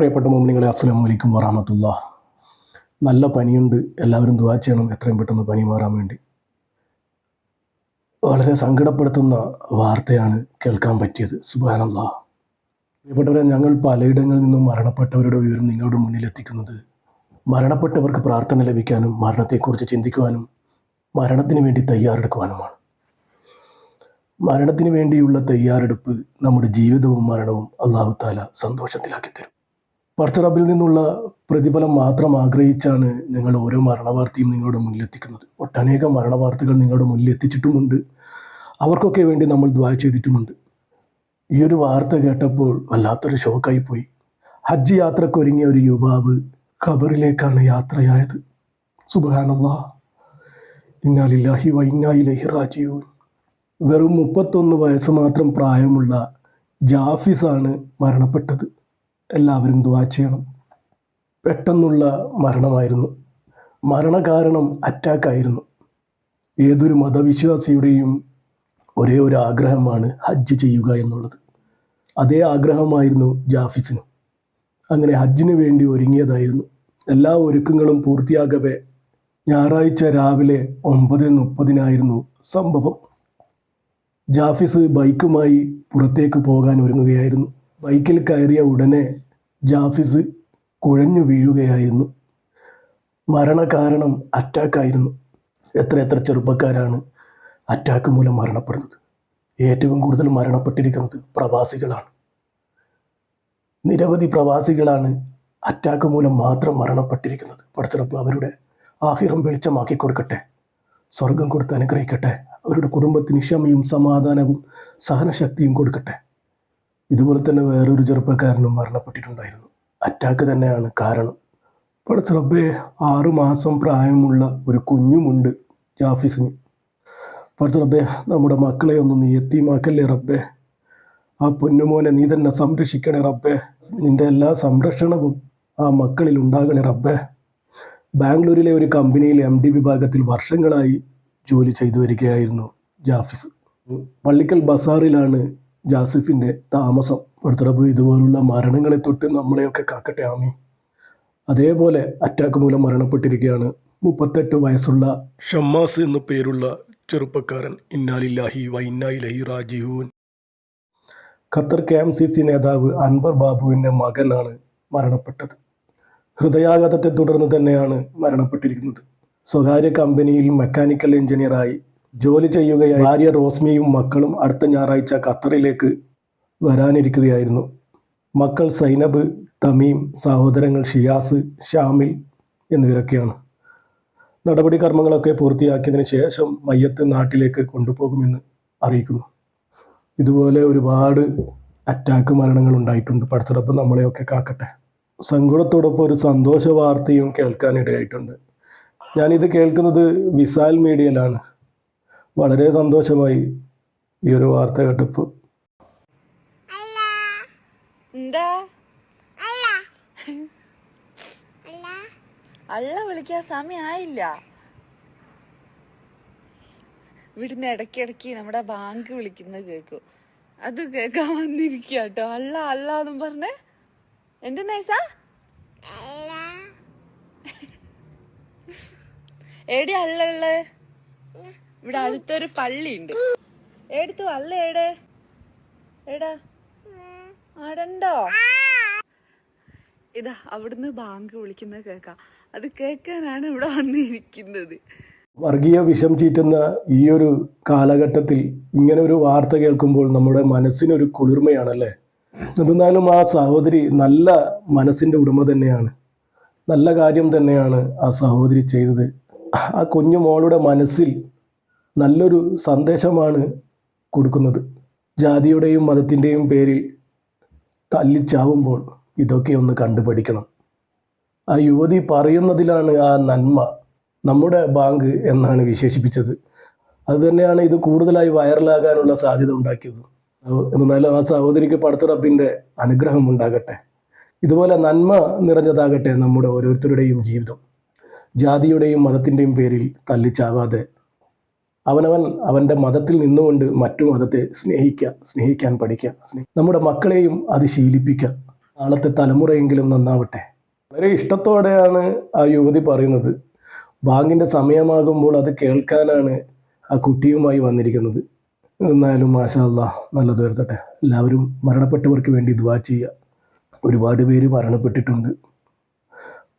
പ്രിയപ്പെട്ട മോമിനികളെ അസ്സലാമു അലൈക്കും വറഹമത്തുള്ള നല്ല പനിയുണ്ട്. എല്ലാവരും ദുവാ ചെയ്യണം. എത്രയും പെട്ടെന്ന് പനി മാറാൻ വേണ്ടി. വളരെ സങ്കടപ്പെടുത്തുന്ന വാർത്തയാണ് കേൾക്കാൻ പറ്റിയത്. സുബാനല്ല പ്രിയപ്പെട്ടവരെ ഞങ്ങൾ പലയിടങ്ങളിൽ നിന്നും മരണപ്പെട്ടവരുടെ വിവരം നിങ്ങളുടെ മുന്നിൽ എത്തിക്കുന്നത് മരണപ്പെട്ടവർക്ക് പ്രാർത്ഥന ലഭിക്കാനും മരണത്തെക്കുറിച്ച് ചിന്തിക്കുവാനും മരണത്തിന് വേണ്ടി തയ്യാറെടുക്കുവാനുമാണ്. മരണത്തിന് വേണ്ടിയുള്ള തയ്യാറെടുപ്പ് നമ്മുടെ ജീവിതവും മരണവും അള്ളാഹു താല സന്തോഷത്തിലാക്കി തരും. പർച്ചറബിൽ നിന്നുള്ള പ്രതിഫലം മാത്രം ആഗ്രഹിച്ചാണ് ഞങ്ങൾ ഓരോ മരണവാർത്തയും നിങ്ങളുടെ മുന്നിലെത്തിക്കുന്നത് ഒട്ടനേകം മരണവാർത്തകൾ നിങ്ങളുടെ മുന്നിൽ എത്തിച്ചിട്ടുമുണ്ട്. അവർക്കൊക്കെ വേണ്ടി നമ്മൾ ദ്വാ ചെയ്തിട്ടുമുണ്ട്. ഈ ഒരു വാർത്ത കേട്ടപ്പോൾ വല്ലാത്തൊരു ഷോക്കായി പോയി ഹജ്ജ് യാത്രക്കൊരുങ്ങിയ ഒരു യുവാവ് ഖബറിലേക്കാണ് യാത്രയായത്. സുബാനല്ലാ ഇന്നാലില്ലാഹി വൈന്നായിലഹി റാജിയൂൻ വെറും മുപ്പത്തൊന്ന് വയസ്സ് മാത്രം പ്രായമുള്ള ജാഫിസാണ് മരണപ്പെട്ടത്. എല്ലാവരും ദുവാ ചെയ്യണം. പെട്ടെന്നുള്ള മരണമായിരുന്നു. മരണകാരണം അറ്റാക്കായിരുന്നു. ഏതൊരു മതവിശ്വാസിയുടെയും ഒരേ ഒരു ആഗ്രഹമാണ് ഹജ്ജ് ചെയ്യുക എന്നുള്ളത്. അതേ ആഗ്രഹമായിരുന്നു ജാഫിസിന്. അങ്ങനെ ഹജ്ജിന് വേണ്ടി ഒരുങ്ങിയതായിരുന്നു. എല്ലാ ഒരുക്കങ്ങളും പൂർത്തിയാകവേ ഞായറാഴ്ച രാവിലെ ഒമ്പത് മുപ്പതിനായിരുന്നു സംഭവം. ജാഫിസ് ബൈക്കുമായി പുറത്തേക്ക് പോകാൻ ഒരുങ്ങുകയായിരുന്നു. ബൈക്കിൽ കയറിയ ഉടനെ ജാഫിസ് കുഴഞ്ഞു വീഴുകയായിരുന്നു. മരണകാരണം അറ്റാക്കായിരുന്നു. എത്ര എത്ര ചെറുപ്പക്കാരാണ് അറ്റാക്ക് മൂലം മരണപ്പെടുന്നത്. ഏറ്റവും കൂടുതൽ മരണപ്പെട്ടിരിക്കുന്നത് പ്രവാസികളാണ്. നിരവധി പ്രവാസികളാണ് അറ്റാക്ക് മൂലം മാത്രം മരണപ്പെട്ടിരിക്കുന്നത്. പഠിച്ചിറപ്പ് അവരുടെ ആഹിറം വെളിച്ചമാക്കി കൊടുക്കട്ടെ. സ്വർഗം കൊടുത്ത് അനുഗ്രഹിക്കട്ടെ. അവരുടെ കുടുംബത്തിന് ക്ഷമയും സമാധാനവും സഹനശക്തിയും കൊടുക്കട്ടെ. ഇതുപോലെ തന്നെ വേറൊരു ചെറുപ്പക്കാരനും മരണപ്പെട്ടിട്ടുണ്ടായിരുന്നു. അറ്റാക്ക് തന്നെയാണ് കാരണം. പഠിച്ച റബ്ബേ ആറു മാസം പ്രായമുള്ള ഒരു കുഞ്ഞുമുണ്ട് ജാഫിസിന്. പഠിച്ച റബ്ബേ നമ്മുടെ മക്കളെ ഒന്ന് നീ എത്തിമാക്കല്ലേ റബ്ബേ. ആ പൊന്നുമോനെ നീ തന്നെ സംരക്ഷിക്കണേ റബ്ബേ. നിന്റെ എല്ലാ സംരക്ഷണവും ആ മക്കളിൽ ഉണ്ടാകണേ റബ്ബേ. ബാംഗ്ലൂരിലെ ഒരു കമ്പനിയിൽ എം ഡി വിഭാഗത്തിൽ വർഷങ്ങളായി ജോലി ചെയ്തു വരികയായിരുന്നു ജാഫിസ്. പള്ളിക്കൽ ബസാറിലാണ് ജാസിഫിന്റെ താമസം. പഠിച്ചറബ് ഇതുപോലുള്ള മരണങ്ങളെ തൊട്ട് നമ്മളെയൊക്കെ കാക്കട്ടെ ആമി അതേപോലെ അറ്റാക്ക് മൂലം മരണപ്പെട്ടിരിക്കുകയാണ് മുപ്പത്തെട്ട് വയസ്സുള്ള ഷമ്മാസ് എന്നു പേരുള്ള ചെറുപ്പക്കാരൻ. ഇന്നാലില്ലാഹി വൈന്നായിലഹി റാജിഹൂൻ Qatar K M C C നേതാവ് അൻവർ ബാബുവിന്റെ മകനാണ് മരണപ്പെട്ടത്. ഹൃദയാഘാതത്തെ തുടർന്ന് തന്നെയാണ് മരണപ്പെട്ടിരിക്കുന്നത്. സ്വകാര്യ കമ്പനിയിൽ മെക്കാനിക്കൽ എഞ്ചിനീയറായി ജോലി ചെയ്യുകയായി ഭാര്യ റോസ്മിയും മക്കളും അടുത്ത ഞായറാഴ്ച ഖത്തറിലേക്ക് വരാനിരിക്കുകയായിരുന്നു. മക്കൾ സൈനബ് തമീം സഹോദരങ്ങൾ ഷിയാസ് ഷാമിൽ എന്നിവരൊക്കെയാണ്. നടപടികർമ്മങ്ങളൊക്കെ പൂർത്തിയാക്കിയതിന് ശേഷം മയ്യത്ത് നാട്ടിലേക്ക് കൊണ്ടുപോകുമെന്ന് അറിയിക്കുന്നു. ഇതുപോലെ ഒരുപാട് അറ്റാക്ക് മരണങ്ങൾ ഉണ്ടായിട്ടുണ്ട്. പഠിച്ചതപ്പം നമ്മളെയൊക്കെ കാക്കട്ടെ. സങ്കടത്തോടൊപ്പം ഒരു സന്തോഷ വാർത്തയും കേൾക്കാനിടയായിട്ടുണ്ട്. ഞാനിത് കേൾക്കുന്നത് വിസാൽ മീഡിയയിലാണ്. വളരെ സന്തോഷമായി ഈ ഒരു വാർത്ത കേട്ടപ്പോൾ. എന്താ? അള്ള വിളിക്കാൻ സമയമായില്ല ഇവിടുന്ന് ഇടയ്ക്കിടയ്ക്ക് നമ്മുടെ ബാങ്ക് വിളിക്കുന്നത് കേൾക്കും. അത് കേക്കാൻ വന്നിരിക്കുക കേട്ടോ അല്ല അല്ല എന്നും പറഞ്ഞേ. എന്ത് നൈസ? എടി അള്ള ഉള്ളേ. ഇവിടെ അടുത്തൊരു പള്ളി ഉണ്ട് എടുത്തു അല്ല എടെ എടാ ആടണ്ടോ? ഇതാ അവിടുന്ന് ബാങ്ക് വിളിക്കുന്നത് കേക്കാം അത് കേൾക്കാനാണ് ഇവിടെ വന്നിരിക്കുന്നത്. വർഗീയ വിഷം ചീറ്റുന്ന ഈ ഒരു കാലഘട്ടത്തിൽ ഇങ്ങനെ ഒരു വാർത്ത കേൾക്കുമ്പോൾ നമ്മുടെ മനസ്സിനൊരു കുളിർമയാണല്ലേ? എന്നാലും ആ സഹോദരി നല്ല മനസ്സിന്റെ ഉടമ തന്നെയാണ്. നല്ല കാര്യം തന്നെയാണ് ആ സഹോദരി ചെയ്തത്. ആ കുഞ്ഞു മോളുടെ മനസ്സിൽ നല്ലൊരു സന്ദേശമാണ് കൊടുക്കുന്നത്. ജാതിയുടെയും മതത്തിന്റെയും പേരിൽ തല്ലിച്ചാവുമ്പോൾ ഇതൊക്കെ ഒന്ന് കണ്ടുപഠിക്കണം. ആ യുവതി പറയുന്നതിലാണ് ആ നന്മ നമ്മുടെ ബാങ്ക് എന്നാണ് വിശേഷിപ്പിച്ചത്. അതുതന്നെയാണ് ഇത് കൂടുതലായി വൈറലാകാനുള്ള സാധ്യത ഉണ്ടാക്കിയത്. എന്നാലും ആ സഹോദരിക്ക് പടത്തുറപ്പിന്റെ അനുഗ്രഹം ഉണ്ടാകട്ടെ. ഇതുപോലെ നന്മ നിറഞ്ഞതാകട്ടെ നമ്മുടെ ഓരോരുത്തരുടെയും ജീവിതം. ജാതിയുടെയും മതത്തിന്റെയും പേരിൽ തല്ലിച്ചാവാതെ അവനവൻ അവന്റെ മതത്തിൽ നിന്നുകൊണ്ട് മറ്റു മതത്തെ സ്നേഹിക്കുക സ്നേഹിക്കാൻ പഠിക്കുക നമ്മുടെ മക്കളെയും അത് ശീലിപ്പിക്കുക നാളത്തെ തലമുറയെങ്കിലും നന്നാവട്ടെ. വളരെ ഇഷ്ടത്തോടെയാണ് ആ യുവതി പറയുന്നത്. ബാങ്കിന്റെ സമയമാകുമ്പോൾ അത് കേൾക്കാനാണ് ആ കുട്ടിയുമായി വന്നിരിക്കുന്നത്. എന്നാലും മാഷാ അല്ലാ നല്ലത് വരുത്തട്ടെ. എല്ലാവരും മരണപ്പെട്ടവർക്ക് വേണ്ടി ദ്വാ ചെയ്യുക. ഒരുപാട് പേര് മരണപ്പെട്ടിട്ടുണ്ട്.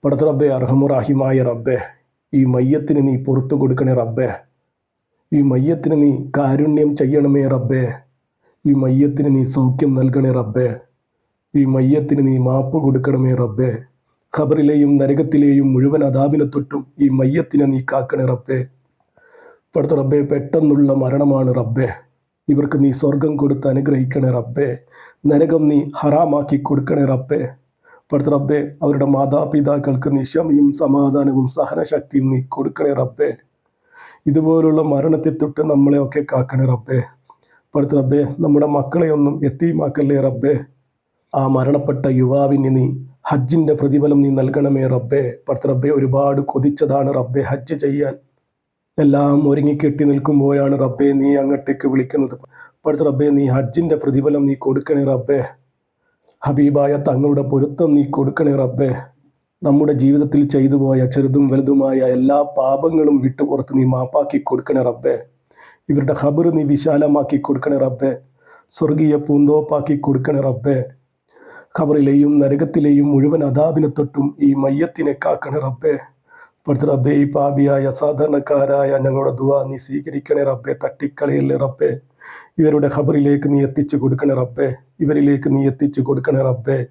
പടത്ത് റബ്ബെ അർഹമുറാഹിമായ റബ്ബെ ഈ മയ്യത്തിന് നീ പുറത്തു കൊടുക്കണേ റബ്ബെ. ഈ മയ്യത്തിന് നീ കാരുണ്യം ചെയ്യണമേ റബ്ബേ. ഈ മയ്യത്തിന് നീ സൗഖ്യം നൽകണേ റബ്ബേ. ഈ മയ്യത്തിന് നീ മാപ്പ് കൊടുക്കണമേ റബ്ബേ. ഖബറിലെയും നരകത്തിലെയും മുഴുവൻ അതാപിനെ തൊട്ടും ഈ മയ്യത്തിനെ നീ കാക്കണേ റബ്ബേ. പടുത്ത റബ്ബേ പെട്ടെന്നുള്ള മരണമാണ് റബ്ബേ. ഇവർക്ക് നീ സ്വർഗം കൊടുത്ത് അനുഗ്രഹിക്കണേ റബ്ബേ. നരകം നീ ഹറാമാക്കി കൊടുക്കണേ റബ്ബേ. പടുത്ത റബ്ബേ അവരുടെ മാതാപിതാക്കൾക്ക് നീ ക്ഷമയും സമാധാനവും സഹനശക്തിയും നീ കൊടുക്കണേ റബ്ബേ. ഇതുപോലുള്ള മരണത്തെ തൊട്ട് നമ്മളെയൊക്കെ കാക്കണേ റബ്ബേ. പഠിത്ത റബ്ബേ നമ്മുടെ മക്കളെയൊന്നും എത്തിയുമാക്കല്ലേ റബ്ബേ. ആ മരണപ്പെട്ട യുവാവിന് നീ ഹജ്ജിന്റെ പ്രതിഫലം നീ നൽകണമേ റബ്ബേ. പഠിത്ത റബ്ബേ ഒരുപാട് കൊതിച്ചതാണ് റബ്ബേ ഹജ്ജ് ചെയ്യാൻ. എല്ലാം ഒരുങ്ങിക്കെട്ടി നിൽക്കുമ്പോഴാണ് റബ്ബേ നീ അങ്ങോട്ടേക്ക് വിളിക്കുന്നത്. പഠിത്ത റബ്ബേ നീ ഹജ്ജിന്റെ പ്രതിഫലം നീ കൊടുക്കണേ റബ്ബേ. ഹബീബായ തങ്ങളുടെ പൊരുത്തം നീ കൊടുക്കണേ റബ്ബേ. നമ്മുടെ ജീവിതത്തിൽ ചെയ്തു പോയ ചെറുതും വലുതുമായ എല്ലാ പാപങ്ങളും വിട്ടുപുറത്ത് നീ മാപ്പാക്കി കൊടുക്കണേ റബ്ബേ. ഇവരുടെ ഖബർ നീ വിശാലമാക്കി കൊടുക്കണേ റബ്ബേ. സ്വർഗീയ പൂന്തോപ്പാക്കി കൊടുക്കണേ റബ്ബേ. ഖബറിലെയും നരകത്തിലെയും മുഴുവൻ അതാപിനെ തൊട്ടും ഈ മയ്യത്തിനെ കാക്കണേ റബ്ബേ. പഠിച്ച റബ്ബേ ഈ പാപിയായ സാധാരണക്കാരായ ഞങ്ങളുടെ ദുവാ നീ സ്വീകരിക്കണേ റബ്ബേ. തട്ടിക്കളയല്ലേ റബ്ബേ. ഇവരുടെ ഖബറിലേക്ക് നീ എത്തിച്ചു കൊടുക്കണേ റബ്ബേ. ഇവരിലേക്ക് നീ എത്തിച്ചു കൊടുക്കണേ റബ്ബേ.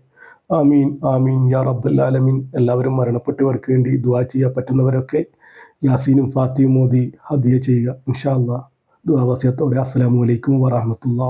ആമീൻ ആമീൻ. യാ അബ്ദുല്ലാലമീൻ എല്ലാവരും മരണപ്പെട്ടവർക്ക് വേണ്ടി ദുവാ ചെയ്യാൻ പറ്റുന്നവരൊക്കെ യാസീനും ഫാത്തിയും മോദി ഹദിയ ചെയ്യുക. ഇൻഷാ അല്ലാ ദുവാ വസിയത്തോടെ. അസ്സലാമു അലൈക്കും വറഹമത്തുള്ള